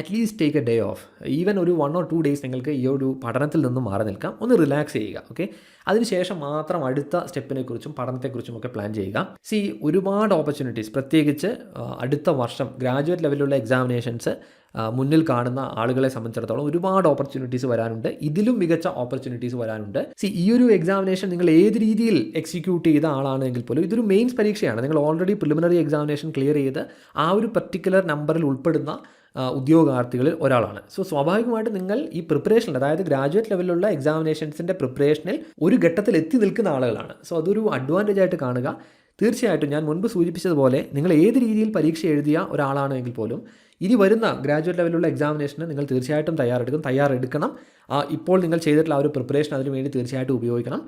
S1: at least take a day off even ഒരു വൺ ഓർ ടു ഡേയ്സ് നിങ്ങൾക്ക് ഈ ഒരു പഠനത്തിൽ നിന്നും മാറി നിൽക്കാം. ഒന്ന് റിലാക്സ് ചെയ്യുക ഓക്കെ അതിനുശേഷം മാത്രം അടുത്ത സ്റ്റെപ്പിനെക്കുറിച്ചും പഠനത്തെക്കുറിച്ചും ഒക്കെ പ്ലാൻ ചെയ്യുക. സി ഒരുപാട് ഓപ്പർച്യൂണിറ്റീസ് പ്രത്യേകിച്ച് അടുത്ത വർഷം ഗ്രാജുവേറ്റ് ലെവലിലുള്ള എക്സാമിനേഷൻസ് മുന്നിൽ കാണുന്ന ആളുകളെ സംബന്ധിച്ചിടത്തോളം ഒരുപാട് ഓപ്പർച്യൂണിറ്റീസ് വരാനുണ്ട്. ഇതിലും മികച്ച ഓപ്പർച്യൂണിറ്റീസ് വരാനുണ്ട്. സി ഈ ഒരു എക്സാമിനേഷൻ നിങ്ങൾ ഏത് രീതിയിൽ എക്സിക്യൂട്ട് ചെയ്ത ആളാണെങ്കിൽ പോലും ഇതൊരു മെയിൻസ് പരീക്ഷയാണ്. നിങ്ങൾ ഓൾറെഡി പ്രിലിമിനറി എക്സാമിനേഷൻ ക്ലിയർ ചെയ്ത് ആ ഒരു പർട്ടിക്കുലർ നമ്പറിൽ ഉൾപ്പെടുന്ന ഉദ്യോഗാർത്ഥികളിൽ ഒരാളാണ്. സോ സ്വാഭാവികമായിട്ട് നിങ്ങൾ ഈ പ്രിപ്പറേഷനിൽ അതായത് ഗ്രാജുവേറ്റ് ലെവലിലുള്ള എക്സാമിനേഷൻസിന്റെ പ്രിപ്പറേഷനിൽ ഒരു ഘട്ടത്തിൽ എത്തി നിൽക്കുന്ന ആളുകളാണ്. സോ അതൊരു അഡ്വാന്റേജ് ആയിട്ട് കാണുക. തീർച്ചയായിട്ടും ഞാൻ മുൻപ് സൂചിപ്പിച്ചതുപോലെ നിങ്ങൾ ഏത് രീതിയിൽ പരീക്ഷ എഴുതിയ ഒരാളാണെങ്കിൽ പോലും ഇനി വരുന്ന ഗ്രാജുവേറ്റ് ലെവലിലുള്ള എക്സാമിനേഷന് നിങ്ങൾ തീർച്ചയായിട്ടും തയ്യാറെടുക്കും തയ്യാറെടുക്കണം. ഇപ്പോൾ നിങ്ങൾ ചെയ്തിട്ടുള്ള ആ ഒരു പ്രിപ്പറേഷൻ അതിനുവേണ്ടി തീർച്ചയായിട്ടും ഉപയോഗിക്കണം.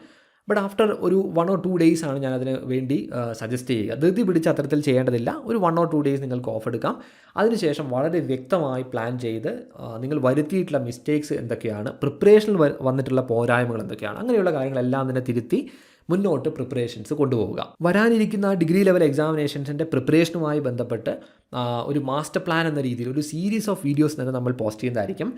S1: ബട്ട് ആഫ്റ്റർ ഒരു വൺ ഓർ ടു ഡേയ്സ് ആണ് ഞാൻ അതിന് വേണ്ടി സജസ്റ്റ് ചെയ്യുക. ധൃതി പിടിച്ച് അത്തരത്തിൽ ചെയ്യേണ്ടതില്ല. ഒരു വൺ ഓർ ടു ഡേയ്സ് നിങ്ങൾക്ക് ഓഫ് എടുക്കാം. അതിനുശേഷം വളരെ വ്യക്തമായി പ്ലാൻ ചെയ്ത് നിങ്ങൾ വരുത്തിയിട്ടുള്ള മിസ്റ്റേക്സ് എന്തൊക്കെയാണ് പ്രിപ്പറേഷനിൽ വന്നിട്ടുള്ള പോരായ്മകൾ എന്തൊക്കെയാണ് അങ്ങനെയുള്ള കാര്യങ്ങളെല്ലാം തന്നെ തിരുത്തി മുന്നോട്ട് പ്രിപ്പറേഷൻസ് കൊണ്ടുപോവുക. വരാനിരിക്കുന്ന ഡിഗ്രി ലെവൽ എക്സാമിനേഷൻസിന്റെ പ്രിപ്പറേഷനുമായി ബന്ധപ്പെട്ട് ഒരു മാസ്റ്റർ പ്ലാൻ എന്ന രീതിയിൽ ഒരു സീരീസ് ഓഫ് വീഡിയോസ് തന്നെ നമ്മൾ പോസ്റ്റ് ചെയ്യുന്നതായിരിക്കും.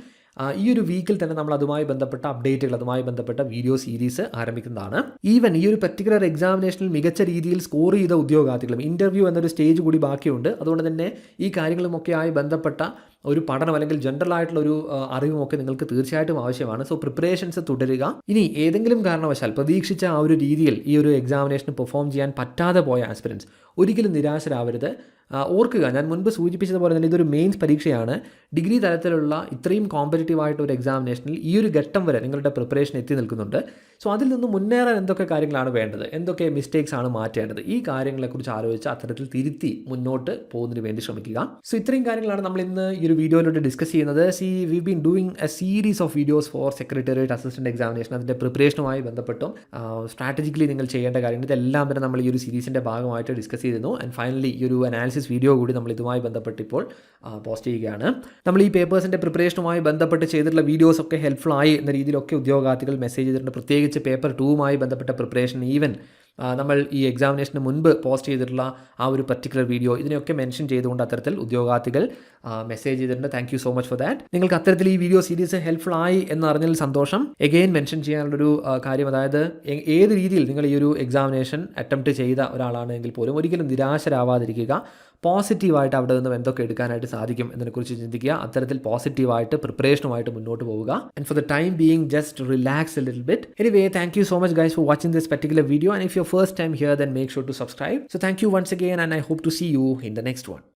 S1: ഈ ഒരു വീക്കിൽ തന്നെ നമ്മൾ അതുമായി ബന്ധപ്പെട്ട അപ്ഡേറ്റുകൾ അതുമായി ബന്ധപ്പെട്ട വീഡിയോ സീരീസ് ആരംഭിക്കുന്നതാണ്. ഈവൻ ഈ ഒരു പർട്ടിക്കുലർ എക്സാമിനേഷനിൽ മികച്ച രീതിയിൽ സ്കോർ ചെയ്ത ഉദ്യോഗാർത്ഥികളും ഇന്റർവ്യൂ എന്നൊരു സ്റ്റേജ് കൂടി ബാക്കിയുണ്ട്. അതുകൊണ്ട് തന്നെ ഈ കാര്യങ്ങളുമൊക്കെയായി ബന്ധപ്പെട്ട ഒരു പഠനം അല്ലെങ്കിൽ ജനറൽ ആയിട്ടുള്ള ഒരു അറിവും ഒക്കെ നിങ്ങൾക്ക് തീർച്ചയായിട്ടും ആവശ്യമാണ്. സോ പ്രിപ്പറേഷൻസ് തുടരുക. ഇനി ഏതെങ്കിലും കാരണവശാൽ പ്രതീക്ഷിച്ച ആ ഒരു രീതിയിൽ ഈ ഒരു എക്സാമിനേഷൻ പെർഫോം ചെയ്യാൻ പറ്റാതെ പോയ ആസ്പിരൻസ് ഒരിക്കലും നിരാശരാവരുത്. ഓർക്കുക ഞാൻ മുൻപ് സൂചിപ്പിച്ചതുപോലെ തന്നെ ഇതൊരു മെയിൻസ് പരീക്ഷയാണ്. ഡിഗ്രി തലത്തിലുള്ള ഇത്രയും കോമ്പറ്റേറ്റീവ് ആയിട്ട് ഒരു എക്സാമിനേഷനിൽ ഈ ഒരു ഘട്ടം വരെ നിങ്ങളുടെ പ്രിപ്പറേഷൻ എത്തി നിൽക്കുന്നുണ്ട്. സോ അതിൽ നിന്ന് മുന്നേറാൻ എന്തൊക്കെ കാര്യങ്ങളാണ് വേണ്ടത്? എന്തൊക്കെ മിസ്റ്റേക്സ് ആണ് മാറ്റേണ്ടത്? ഈ കാര്യങ്ങളെക്കുറിച്ച് ആലോചിച്ച് അത്തരത്തിൽ തിരുത്തി മുന്നോട്ട് പോകുന്നതിന് വേണ്ടി ശ്രമിക്കുക. സോ ഇത്രയും കാര്യങ്ങളാണ് നമ്മൾ ഇന്ന് ഈ ഒരു വീഡിയോയിലൂടെ ഡിസ്കസ് ചെയ്യുന്നത്. See we been doing a series of videos for secretariat assistant examination അതിന്റെ പ്രിപ്പറേഷനുമായി ബന്ധപ്പെട്ടും സ്ട്രാറ്റജിക്കലി നിങ്ങൾ ചെയ്യേണ്ട കാര്യങ്ങൾ. ഇതെല്ലാം തന്നെ നമ്മൾ ഈ ഒരു സീരീസിന്റെ ഭാഗമായിട്ട് ഡിസ്കസ് ചെയ്തിരുന്നു. ആൻഡ് ഫൈനലി ഈ ഒരു അനാലിസിസ് വീഡിയോ കൂടി നമ്മൾ ഇതുമായി ബന്ധപ്പെട്ട് ഇപ്പോൾ പോസ്റ്റ് ചെയ്യുകയാണ്. നമ്മൾ ഈ പേപ്പേഴ്സിന്റെ പ്രിപ്പറേഷനുമായി ബന്ധപ്പെട്ട് ചെയ്തിട്ടുള്ള വീഡിയോസ് ഒക്കെ ഹെൽപ്ഫുൾ ആയി എന്ന രീതിയിലൊക്കെ ഉദ്യോഗാർത്ഥികൾ മെസ്സേജ് ചെയ്തിട്ടുണ്ട്. പ്രത്യേകിച്ച് പേപ്പർ ടൂവുമായി ബന്ധപ്പെട്ട പ്രിപ്പറേഷൻ ഈവൻ നമ്മൾ ഈ എക്സാമിനേഷന് മുൻപ് പോസ്റ്റ് ചെയ്തിട്ടുള്ള ആ ഒരു പർട്ടിക്കുലർ വീഡിയോ ഇതിനെയൊക്കെ മെൻഷൻ ചെയ്തുകൊണ്ട് അത്തരത്തിൽ ഉദ്യോഗാർത്ഥികൾ മെസ്സേജ് ചെയ്തിട്ടുണ്ട്. Thank you so much for that നിങ്ങൾക്ക് അത്തരത്തിൽ ഈ വീഡിയോ സീരീസ് ഹെൽപ്ഫുൾ ആയി എന്ന് അറിഞ്ഞതിൽ സന്തോഷം. എഗെയിൻ മെൻഷൻ ചെയ്യാനുള്ളൊരു കാര്യം അതായത് ഏത് രീതിയിൽ നിങ്ങൾ ഈ ഒരു എക്സാമിനേഷൻ അറ്റംപ്റ്റ് ചെയ്ത ഒരാളാണെങ്കിൽ പോലും ഒരിക്കലും നിരാശരാവാതിരിക്കുക. പോസിറ്റീവായിട്ട് അവിടെ നിന്നും എന്തൊക്കെ എടുക്കാനായിട്ട് സാധിക്കും എന്നതിനെക്കുറിച്ച് ചിന്തിക്കുക. അത്തരത്തിൽ പോസിറ്റീവായിട്ട് പ്രിപ്പറേഷനുമായിട്ട് മുന്നോട്ട് പോവുക. And for the time being just relax a little bit anyway thank you so much guys for watching this particular video and if your first time here then make sure to subscribe so thank you once again and I hope to see you in the next one